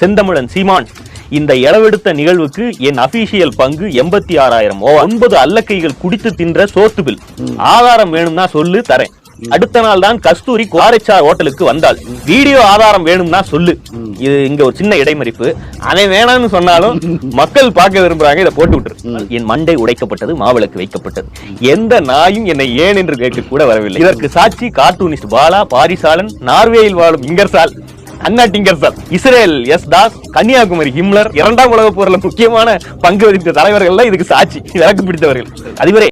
செந்தமிழன் சீமான். இந்த இளவெடுத்த நிகழ்வுக்கு என் அபிஷியல் பங்கு எண்பத்தி ஆறாயிரம் ஒன்பது அல்லக்கைகள் குடித்து தின்ற சோத்து பில். ஆதாரம் வேணும்னா சொல்லு தரேன். அடுத்த நாள் தான் கஸ்தூரி குவாரைச்சார் ஹோட்டலுக்கு வந்தாள். வீடியோ ஆதாரம் வேணும்னா சொல்லு. இது இங்க ஒரு சின்ன இடைமறிப்பு. அதை வேணாம்னு சொன்னாலும் மக்கள் பார்க்க விரும்புறாங்க இதை போட்டு விட்டுரு. என் மண்டை உடைக்கப்பட்டது மாவிளக்கு வைக்கப்பட்டது. எந்த நாயும் என்னை ஏன் என்று கேட்க கூட வரவில்லை. இதற்கு சாட்சி கார்ட்டூனிஸ்ட் பாலா பாரிசாலன் நார்வேயில் வாழும் இங்கர்சால். அண்ணா டிங்கர்சால் Israel S Das Kanniyakumari Himmler இரண்டாம் உலக போர்ல முக்கியமான பங்கு வகித்த தலைவர்கள் இதுக்கு சாட்சி. விளக்கு பிடித்தவர்கள். அதிபரே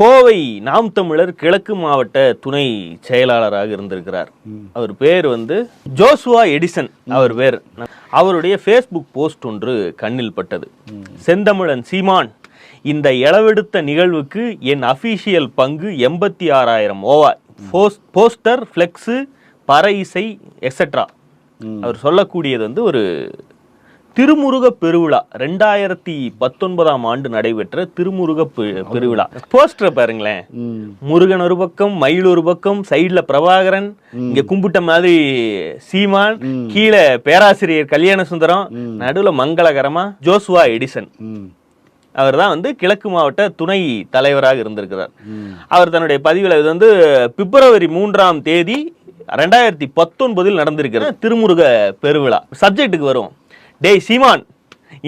கோவை நாம் தமிழர் கிழக்கு மாவட்ட துணை செயலாளராக இருந்திருக்கிறார். அவர் பேர் வந்து ஜோசுவா எடிசன் அவர் பேர். அவருடைய ஃபேஸ்புக் போஸ்ட் ஒன்று கண்ணில் பட்டது. செந்தமிழன் சீமான் இந்த இளவெடுத்த நிகழ்வுக்கு என் அபிஷியல் பங்கு எண்பத்தி ஆறாயிரம் ஓவா போஸ்டர் ஃப்ளெக்ஸு பற இசை எக்ஸெட்ரா அவர் சொல்லக்கூடியது வந்து ஒரு திருமுருக பெருவிழா. ரெண்டாயிரத்தி பத்தொன்பதாம் ஆண்டு நடைபெற்ற திருமுருக பெருவிழா. போஸ்டர் பாருங்களேன். முருகன் ஒரு பக்கம் மயில் ஒரு பக்கம் சைடுல பிரபாகரன் இங்க கும்பிட்ட மாதிரி சீமான் கீழே பேராசிரியர் கல்யாண சுந்தரம் நடுவுல மங்களகரமா ஜோசுவா எடிசன். அவர் தான் வந்து கிழக்கு மாவட்ட துணை தலைவராக இருந்திருக்கிறார். அவர் தன்னுடைய பதிவில் இது வந்து பிப்ரவரி மூன்றாம் தேதி ரெண்டாயிரத்தி பத்தொன்பதில் நடந்திருக்கிறது. திருமுருக பெருவிழா. சப்ஜெக்ட்டுக்கு வரும் டேய் சீமான்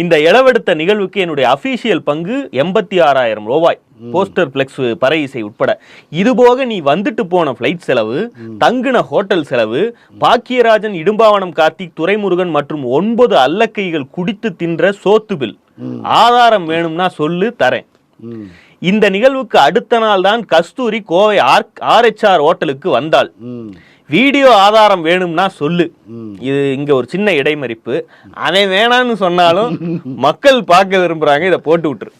இந்த இளவெடுத்த நிகழ்வுக்கு என்னுடைய அபிஷியல் பங்கு எண்பத்தி ஆறாயிரம் ரூபாய். போஸ்டர் பிளெக்ஸ் பறை இசை உட்பட. இது போக நீ வந்துட்டு போன ஃப்ளைட் செலவு தங்குன ஹோட்டல் செலவு பாக்கியராஜன் இடும்பாவனம் கார்த்திக் துரைமுருகன் மற்றும் ஒன்பது அல்லக்கைகள் குடித்து தின்ற சோத்து பில் ஆதாரம் வேணும்னா சொல்லு தரேன். இந்த நிகழ்வுக்கு அடுத்த நாள் தான் கஸ்தூரி கோவை ஆர் ஆர்எச்ஆர் ஹோட்டலுக்கு வந்தாள். வீடியோ ஆதாரம் வேணும்னா சொல்லு. இது இங்க ஒரு சின்ன இடைமறிப்பு. அதை வேணாம்னு சொன்னாலும் மக்கள் பார்க்க விரும்புறாங்க இதை போட்டு விட்டுரு.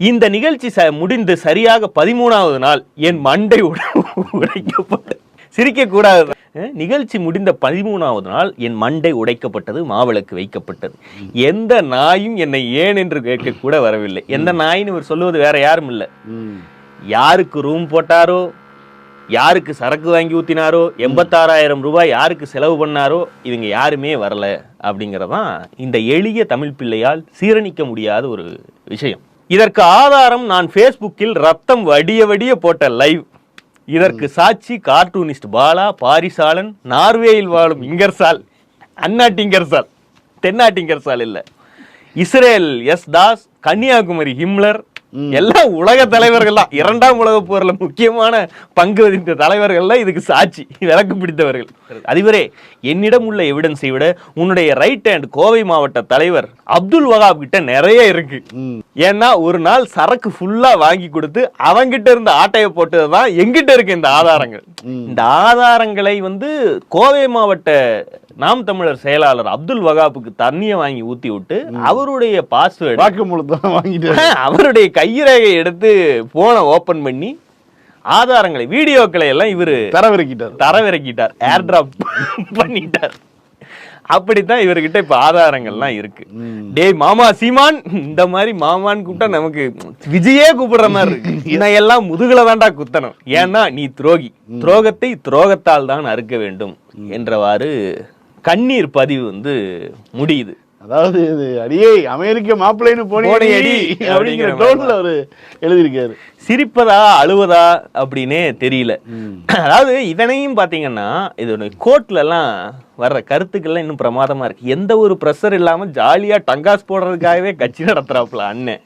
இந்த நிகழ்ச்சி ச முடிந்து சரியாக பதிமூணாவது நாள் என் மண்டை உட- உடைக்கப்பட்ட சிரிக்க கூடாது நிகழ்ச்சி முடிந்த பதிமூணாவது நாள் என் மண்டை உடைக்கப்பட்டது மாவிளக்கு வைக்கப்பட்டது. எந்த நாயும் என்னை ஏன் என்று கேட்க கூட வரவில்லை. எந்த நாயின்னு இவர் சொல்லுவது வேற யாரும் இல்லை. யாருக்கு ரூம் போட்டாரோ யாருக்கு சரக்கு வாங்கி ஊத்தினாரோ எண்பத்தாறாயிரம் ரூபாய் யாருக்கு செலவு பண்ணாரோ இவங்க யாருமே வரல அப்படிங்கறதான் இந்த எளிய தமிழ் பிள்ளையால் சீரணிக்க முடியாத ஒரு விஷயம். இதற்கு ஆதாரம் நான் ஃபேஸ்புக்கில் ரத்தம் வடிய வடிய போட்ட லைவ் இதற்கு சாட்சி கார்ட்டூனிஸ்ட் பாலா பாரிசாலன் நார்வேயில் வாழும் இங்கர்சால் அந்நாட்டிங்கர்சால் தென்னாட்டிங்கர்சால் இல்லை. Israel S Das Kanniyakumari Himmler எல்லாம் உலக தலைவர்கள் தான் இரண்டாம் உலக போர்ல முக்கியமான பங்கு வகித்த தலைவர்கள் இதுக்கு சாட்சி விளக்கு பிடித்தவர்கள். அதிபரே என்னிடம் உள்ள எவிடன்ஸை விட உன்னுடைய ரைட் ஹேண்ட் கோவை மாவட்ட தலைவர் அப்துல் வகாப் கிட்ட நிறைய இருக்கு. ஏன்னா ஒரு நாள் சரக்கு ஃபுல்லா வாங்கி கொடுத்து அவங்கிட்ட இருந்த ஆட்டைய போட்டது தான் எங்கிட்ட இருக்கு இந்த ஆதாரங்கள். இந்த ஆதாரங்களை வந்து கோவை மாவட்ட நாம் தமிழர் செயலாளர் அப்துல் வகாப்புக்கு தண்ணியை வாங்கி ஊத்தி விட்டு அவருடைய பாஸ்வேர்டு வாக்கு மூலத்தான் வாங்கிட்டு அவருடைய கைரேகை எடுத்து போனை ஓபன் பண்ணி ஆதாரங்களை வீடியோக்களை எல்லாம் இவரு தரவிறக்கிட்டார். தரவிறக்கிட்டார். ஏர் டிராப் பண்ணிட்டார். அப்படித்தான் இவர்கிட்ட இப்ப ஆதாரங்கள்லாம் இருக்கு. டேய் மாமா சீமான் இந்த மாதிரி மாமான்னு கூப்பிட்டா நமக்கு விஜயே கூப்பிடுற மாதிரி இருக்கு. நான் எல்லாம் முதுகுல தான்டா குத்தணும். ஏன்னா நீ துரோகி. துரோகத்தை துரோகத்தால் தான் அறுக்க வேண்டும் என்றவாறு கண்ணீர் பதிவு வந்து முடியுது. அதாவது இது அடியே அமெரிக்க மாப்பிள்ளைன்னு போனி அடி அப்படிங்கிற டோன்ல அவரு எழுதியிருக்காரு. சிரிப்பதா அழுவதா அப்படின்னே தெரியல. அதாவது இதனையும் பாத்தீங்கன்னா இது கோர்ட்ல எல்லாம் வர்ற கருத்துக்கள்லாம் இன்னும் பிரமாதமா இருக்கு. எந்த ஒரு ப்ரெஷர் இல்லாம ஜாலியா டங்காஸ் போடுறதுக்காகவே கட்சி நடத்துறாப்புல அண்ணன்.